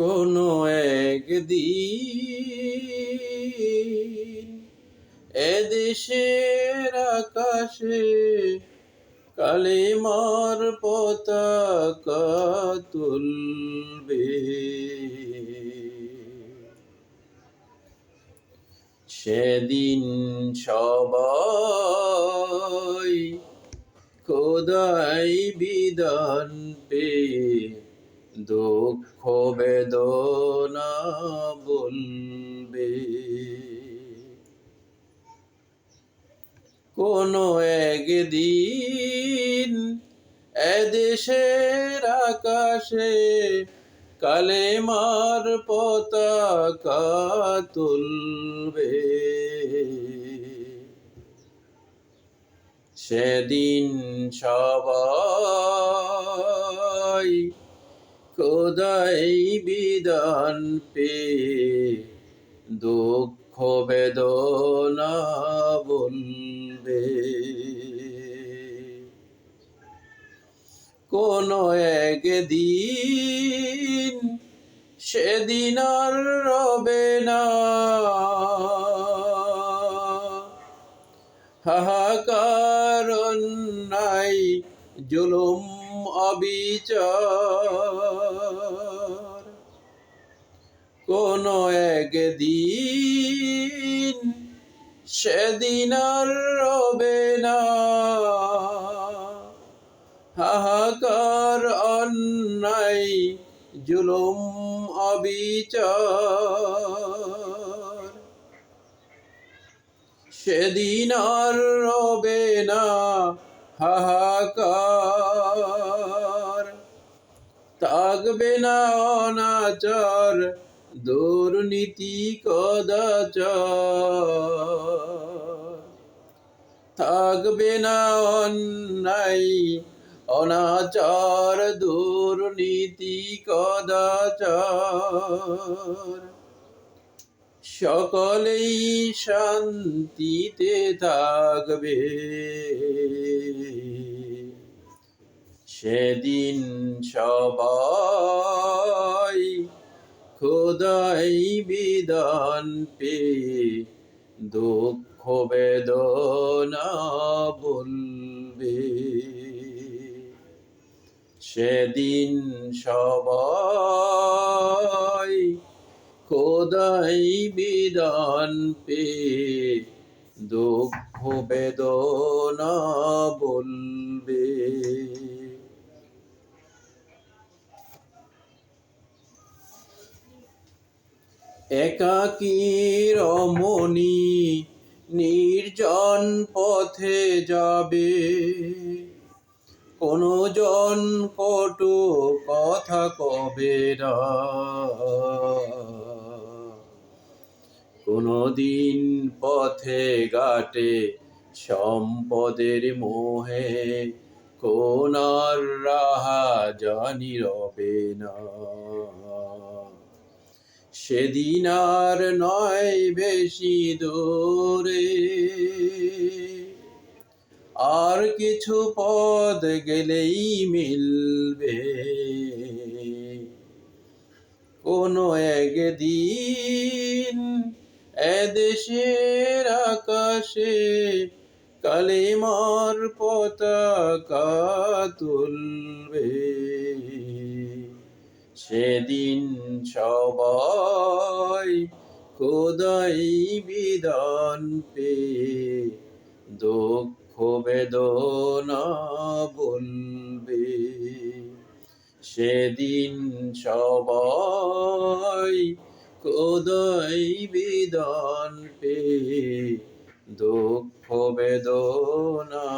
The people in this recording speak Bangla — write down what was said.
কোনো একদিন এদেশের আকাশে কালিমার পতাকা তুলবে। সেদিন সবাই খোদাই বিধান পেয়ে দুঃখ বেদনা বলবে। কোনো একদিন এদেশের আকাশে কালেমার পতাকা তুলবে। সেদিন সবাই খোদাই বিধান পে দুঃখ বেদনা বলবে। কোনো একদিন সেদিন আর রবে না। হাহাকার নাই জুলুম অবিচার। কোনো একদিন সেদিন আর রবে না। হাহাকার, অন্যায়, জুলুম, অবিচার। সেদিন আর রবে না। হাহাকার থাকবে না অনাচার দুর্নীতি কদাচার। থাকবে না অন্যায় অনাচার দুর্নীতি কদাচার। সকলেই শান্তিতে থাকবে। সেদিন সবাই খোদাই বিধান পেয়ে, দুঃখ বেদনা বলবে। সেদিন সবাই খোদাই বিধান পেয়ে, দুঃখ বেদনা বলবে। একাকী রমণী নির্জন পথে যাবে। কোনো জন কটু কথা কবে না। কোনো দিন পথে ঘাটে সম্পদের মোহে কোনার রাহা জানি রবে না। সেদিন আর নয় বেশি দূরে। আর কিছু পদ গেলেই মিলবে। কোনো একদিন এদেশের আকাশে কালিমার পতাকা তুলবে। সেদিন সবাই খোদাই বিধান পেয়ে দুঃখ বেদনা বলবে। সেদিন সবাই খোদাই বিধান পেয়ে দুঃখ বেদনা